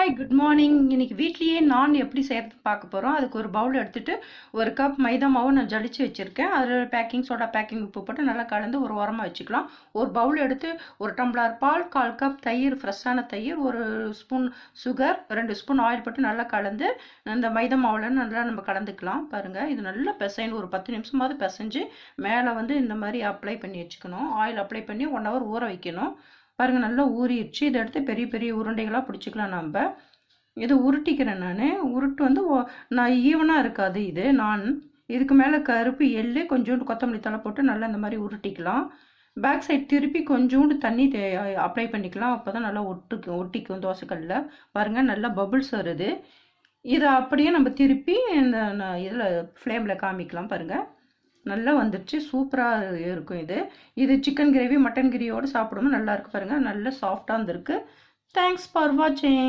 Hi good morning இன்னைக்கு வீட்லேயே நான் எப்படி செய்கிறது பார்க்க போகிறோம் அதுக்கு ஒரு பவுல் எடுத்துகிட்டு ஒரு கப் மைதா மாவு நான் ஜலிச்சு வச்சுருக்கேன். அதில் பேக்கிங் சோடா பேக்கிங் உப்பு போட்டு நல்லா கலந்து ஒரு உரமாக வச்சுக்கலாம். ஒரு பவுல் எடுத்து ஒரு டம்ளர் பால் கால் கப் தயிர் ஃப்ரெஷ்ஷான தயிர் ஒரு ஸ்பூன் சுகர் ரெண்டு ஸ்பூன் ஆயில் போட்டு நல்லா கலந்து அந்த மைதா மாவில் நல்லா நம்ம கலந்துக்கலாம். பாருங்கள் இது நல்லா பிசைன்னு ஒரு பத்து நிமிஷமாவது பிசைஞ்சு மேலே வந்து இந்த மாதிரி அப்ளை பண்ணி வச்சுக்கணும். ஆயில் அப்ளை பண்ணி ஒன் ஹவர் ஊற வைக்கணும். பாருங்கள் நல்லா ஊறிடுச்சு. இதை எடுத்து பெரிய பெரிய உருண்டைகளாக பிடிச்சிக்கலாம் நம்ம இது உருட்டிக்கிறேன் நான். உருட்டு வந்து நான் ஈவனாக இருக்காது இது. நான் இதுக்கு மேலே கருப்பு எள்ளு கொஞ்சோண்டு கொத்தமல்லி தலை போட்டு நல்லா இந்த மாதிரி உருட்டிக்கலாம். பேக் சைட் திருப்பி கொஞ்சோண்டு தண்ணி அப்ளை பண்ணிக்கலாம். அப்போ தான் நல்லா ஒட்டுக்கும் ஒட்டிக்கும் தோசைக்கல்லில் பாருங்கள் நல்லா பபுள்ஸ் வருது. இதை அப்படியே நம்ம திருப்பி இந்த இதில் ஃப்ளேமில் காமிக்கலாம் பாருங்கள் நல்லா வந்துடுச்சு சூப்பராக இருக்கும் இது. இது சிக்கன் கிரேவி மட்டன் கிரேவியோடு சாப்பிடும்போது நல்லா இருக்கு பாருங்கள் நல்ல சாஃப்டாக இருந்திருக்கு. தேங்க்ஸ் ஃபார் வாட்சிங்